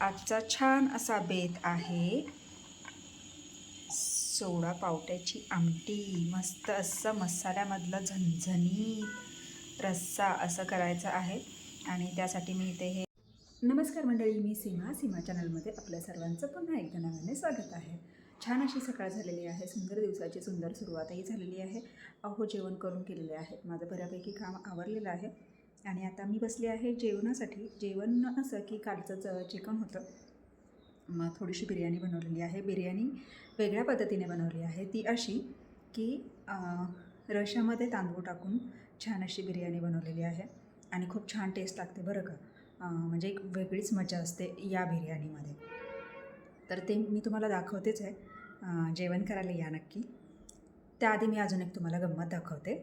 आजचा छान असा बेत आहे. सोडा पावट्याची आमटी मस्त असं मसाल्यामधलं झणझणीत रस्सा असं करायचं आहे. आणि त्यासाठी मी इथे हे नमस्कार मंडळी मी सीमा सीमा चॅनलमध्ये आपल्या सर्वांचं पुन्हा एकदा नव्याने स्वागत आहे. छान अशी सकाळ झालेली आहे सुंदर दिवसाची सुंदर सुरुवातही झालेली आहे. अहो जेवण करून केलेले आहे माझं बऱ्यापैकी काम आवरलेलं आहे. आणि आता मी बसले आहे जेवणासाठी. जेवण असं की कालचं चिकन होतं. मग थोडीशी बिर्याणी बनवलेली आहे. बिर्याणी वेगळ्या पद्धतीने बनवली आहे. ती अशी की रशामध्ये रश्यामध्ये तांदूळ टाकून छान अशी बिर्याणी बनवलेली आहे आणि खूप छान टेस्ट लागते बरं का. म्हणजे एक वेगळीच मजा असते या बिर्याणीमध्ये. तर ते मी तुम्हाला दाखवतेच आहे. जेवण करायला या नक्की. त्याआधी मी अजून एक तुम्हाला गंमत दाखवते.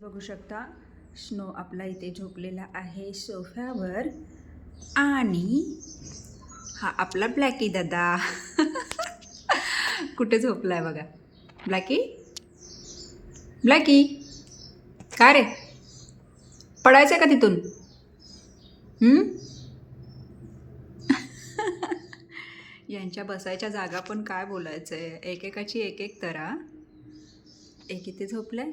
बघू शकता स्नो आपला इथे झोपलेला आहे सोफ्यावर. आणि हा आपला ब्लॅकी दादा. कुठे झोपला आहे बघा? ब्लॅकी? ब्लॅकी? काय रे? पडायचं आहे का तिथून? यांच्या बसायच्या जागा पण काय बोलायचं आहे एकेकाची एक एक तरा. एक इथे झोपलं आहे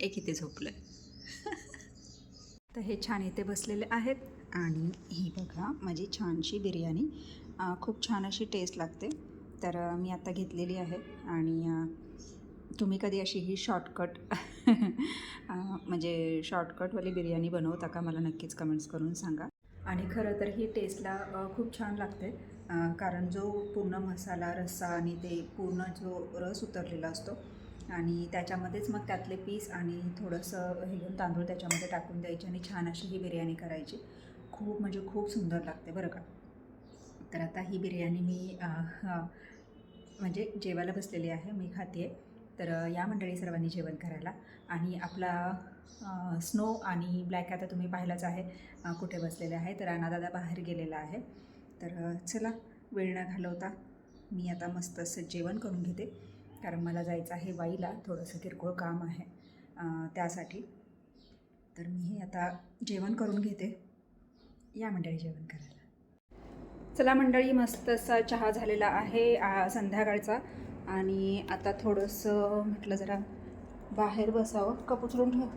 एक इथे झोपलं आहे तर हे छान इथे बसलेले आहेत. आणि ही बघा माझी छानशी बिर्याणी. खूप छान अशी टेस्ट लागते. तर मी आता घेतलेली आहे. आणि तुम्ही कधी अशी ही शॉर्टकट म्हणजे शॉर्टकटवाली बिर्याणी बनवता का? मला नक्कीच कमेंट्स करून सांगा. आणि खरं तर ही टेस्टला खूप छान लागते. कारण जो पूर्ण मसाला रस्सा आणि ते पूर्ण जो रस उतरलेला असतो आणि त्याच्यामध्येच मग त्यातले पीस आणि थोडंसं हे घेऊन तांदूळ त्याच्यामध्ये टाकून द्यायचे आणि छान अशी ही बिर्याणी करायची. खूप म्हणजे खूप सुंदर लागते बरं का. तर आता ही बिर्याणी मी म्हणजे जेवायला बसलेली आहे मी खाते तर या मंडळी सर्वांनी जेवण करायला. आणि आपला स्नो आणि ब्लॅक आता तुम्ही पाहिलाच आहे कुठे बसलेले आहे. तर अनादादा बाहेर गेलेला आहे. तर चला वेळ न घालवता मी आता मस्त असं जेवण करून घेते. कारण मला जायचं आहे वाईला थोडंसं किरकोळ काम आहे त्यासाठी. तर मी हे आता जेवण करून घेते. या मंडळी जेवण करायला. चला मंडळी मस्त असा चहा झालेला आहे संध्याकाळचा. आणि आता थोडंसं म्हटलं जरा बाहेर बसावं. कप उचलून ठेव.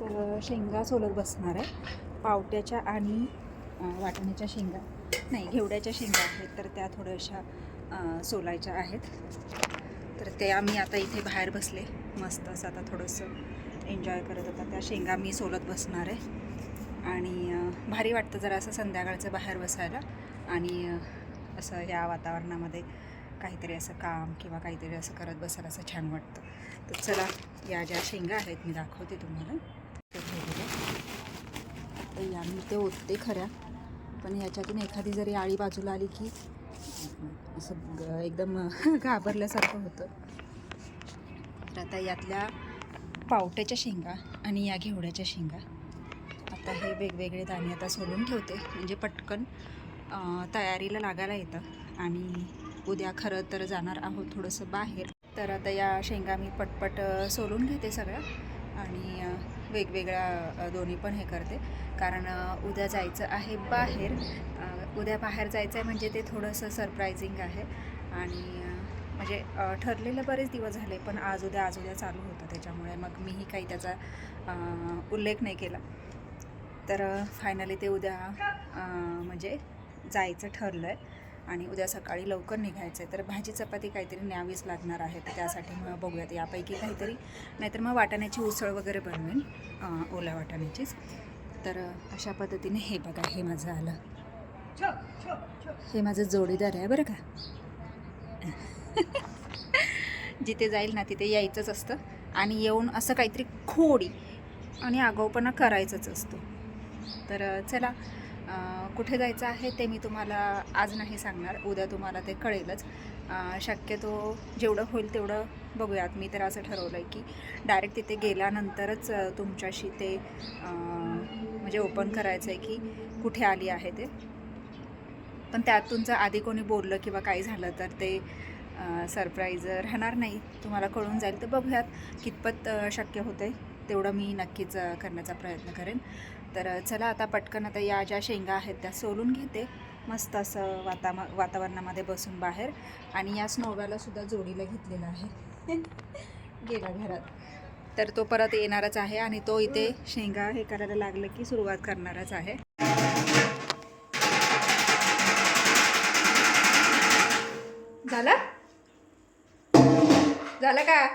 तर शेंगा सोलत बसणार आहे. पावट्याच्या आणि वाटण्याच्या शेंगा. नाही घेवड्याच्या शेंगा आहेत तर त्या थोड्याशा सोलायच्या आहेत. तर ते आम्ही आता इथे बाहेर बसले. मस्त असं आता थोडंसं एन्जॉय करत होता त्या शेंगा मी सोलत बसणार आहे. आणि भारी वाटतं जरा असं संध्याकाळचं बाहेर बसायला. आणि असं या वातावरणामध्ये काहीतरी असं काम किंवा काहीतरी असं करत बसायला असं छान वाटतं. तर चला या ज्या शेंगा आहेत मी दाखवते तुम्हाला. तर या मी ते ओतते खऱ्या पण ह्याच्यातून एखादी जरी आळी बाजूला आली की असं एकदम घाबरल्यासारखं होतं. तर आता यातल्या पावट्याच्या शेंगा आणि या घेवड्याच्या शेंगा. आता हे वेगवेगळे दाणे आता सोलून ठेवते. म्हणजे पटकन तयारीला लागायला येतं. आणि उद्या खरं तर जाणार आहोत थोडंसं बाहेर. तर आता या शेंगा मी पटपट सोलून घेते सगळ्या. आणि वेगवेगळ्या दोन्ही पण हे करते. कारण उद्या जायचं आहे बाहेर. उद्या बाहेर जायचं आहे म्हणजे ते थोडंसं सरप्रायझिंग आहे. आणि म्हणजे ठरलेले ठरलेलं बरेच दिवस झाले पण आज उद्या आज उद्या चालू होतं. त्याच्यामुळे मग मीही काही त्याचा उल्लेख नाही केला. तर फायनली ते उद्या म्हणजे जायचं ठरलं आहे आणि उद्या सकाळी लवकर निघायचं आहे तर भाजी चपाती काहीतरी न्यावीच लागणार आहे तर त्यासाठी मग बघूयात. यापैकी काहीतरी नाहीतर मग वाटाण्याची उसळ वगैरे बनवेन ओल्या वाटाण्याचीच. तर अशा पद्धतीने हे बघा हे माझं आलं. हे माझं जोडीदार आहे बरं का. जिथे जाईल ना तिथे यायचंच असतं. आणि येऊन असं काहीतरी खोडी आणि आगाऊपणा करायचंच असतो. तर चला कुठे जायचं आहे ते मी तुम्हाला आज नाही सांगणार. उद्या तुम्हाला ते कळेलच. शक्यतो जेवढं होईल तेवढं बघूयात. मी तर असं ठरवलं आहे की डायरेक्ट तिथे गेल्यानंतरच तुमच्याशी ते म्हणजे ओपन करायचं आहे की कुठे आली आहे ते. पण त्यात तुमचं आधी कोणी बोललं किंवा काही झालं तर ते सरप्राईज राहणार नाही. तुम्हाला कळून जाईल. तर बघूयात कितपत शक्य होते तेवढं मी नक्कीच करण्याचा प्रयत्न करेन. तर चला आता पटकन आता या ज्या शेंगा आहेत त्या सोलून घेते. मस्त असं वाता वातावरणामध्ये बसून बाहेर. आणि या स्नोव्यालासुद्धा जोडीला घेतलेला आहे. गेला घरात. तर तो परत येणारच आहे आणि तो इथे शेंगा हे करायला लागलं की सुरुवात करणारच आहे. झालं? झालं का?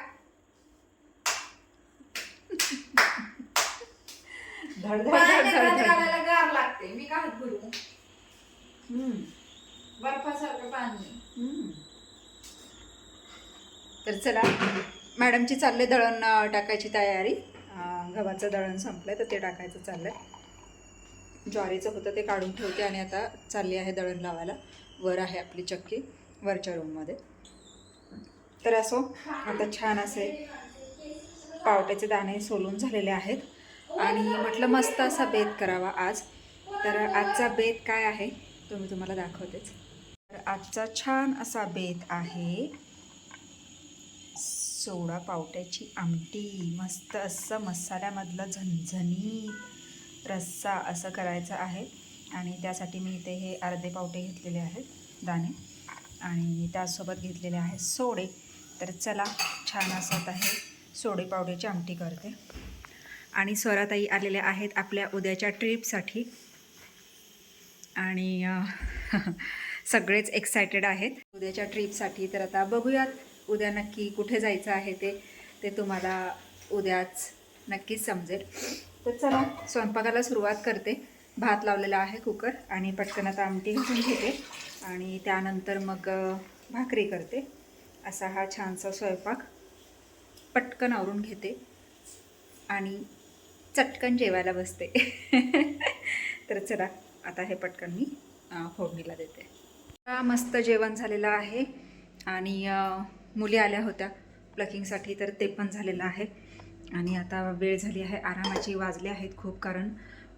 धड धड धड धड धड. गार लागते. मी करू हम्म, बर्फासारखं पाणी. हम्म. तर चला मॅडमची चालले दळण अं, टाकायची तयारी. अं, गव्हाचं दळण संपलंय तर ते टाकायचं चाललंय. ज्वारीचं होतं ते काढून ठेवते आणि आता चालली आहे दळण लावायला. वर आहे आपली चक्की वरच्या रूममध्ये तर असो आता छान असे पावट्याचे दाणे सोलून झालेले आहेत. आणि म्हटलं मस्त असा बेत करावा आज. तर आजचा बेत काय आहे? तो मी तुम्हाला दाखवतेच. तर आजचा छान असा बेत आहे. सोडा पावट्याची आमटी. मस्त असं मसाल्यामधलं झणझणीत रस्सा असं करायचं आहे. आणि त्यासाठी मी इथे हे अर्धे पावटे घेतलेले आहेत दाणे. आणि त्यासोबत घेतलेले आहे सोडे. तर चला छान असत आहे हे सोडे पावड्याची आमटी करते. आणि स्वराताई आलेल्या आहेत आपल्या उद्याच्या ट्रिपसाठी. आणि सगळेच एक्सायटेड आहेत. उद्याच्या ट्रिपसाठी तर आता बघूयात उद्या नक्की कुठे जायचं आहे ते ते तुम्हाला उद्याच नक्कीच समजेल. तर चला स्वयंपाकाला सुरुवात करते. भात लावलेला आहे कुकर आणि पटकन आता आमटी घालून घेते. आणि त्यानंतर मग भाकरी करते. असा हा छानसा स्वयंपाक पटकन आवरून घेते. आणि चटकन जेवायला बसते. तर चला आता हे पटकन मी फोडणीला देते. मस्त जेवण झालेलं आहे. आणि मुली आल्या होत्या प्लकिंगसाठी तर ते पण झालेलं आहे. आणि आता वेळ झाली आहे आरामाची वाजले आहेत खूप कारण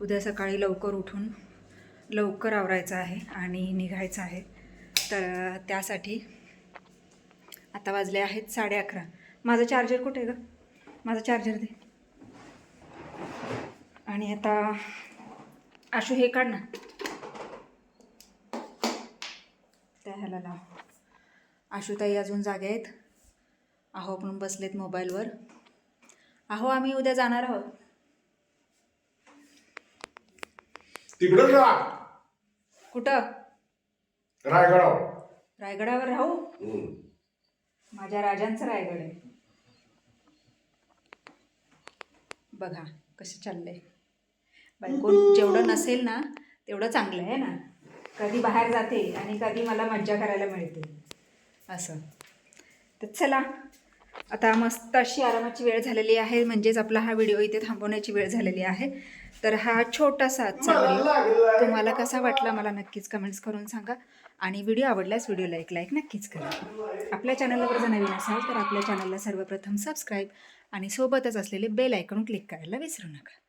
उद्या सकाळी लवकर उठून लवकर आवरायचं आहे आणि निघायचं आहे. तर त्यासाठी आता वाजले आहेत साडे अकरा. माझं चार्जर कुठे आहे गं? माझं चार्जर दे. आणि आता आशू हे काढ ना. त्या ह्याला लाव. आशुताई अजून जागे आहेत. अहो पण बसलेत मोबाईलवर. अहो आम्ही उद्या जाणार आहोत. तिकडच राहा कुठं? रायगडावर. रायगडावर राहू. माझ्या राजांचं रायगड आहे. बघा कसं चाललंय बायको जेवढं नसेल ना तेवढं चांगलं आहे ना. कधी बाहेर जाते आणि कधी मला मज्जा करायला मिळते. असं. तर चला आता मस्त अशी आरामाची वेळ झालेली आहे म्हणजेच आपला हा व्हिडिओ इथे थांबवण्याची वेळ झालेली आहे. तर हा छोटासा आजचा व्हिडिओ. तुम्हाला कसा वाटला मला नक्कीच कमेंट्स करून सांगा. आणि व्हिडिओ आवडल्यास व्हिडिओला एक लाईक नक्कीच करा. आपल्या चॅनलवर जर नवीन असाल तर आपल्या चॅनलला सर्वप्रथम सबस्क्राईब आणि सोबतच असलेले बेल आयकॉन क्लिक करायला विसरू नका.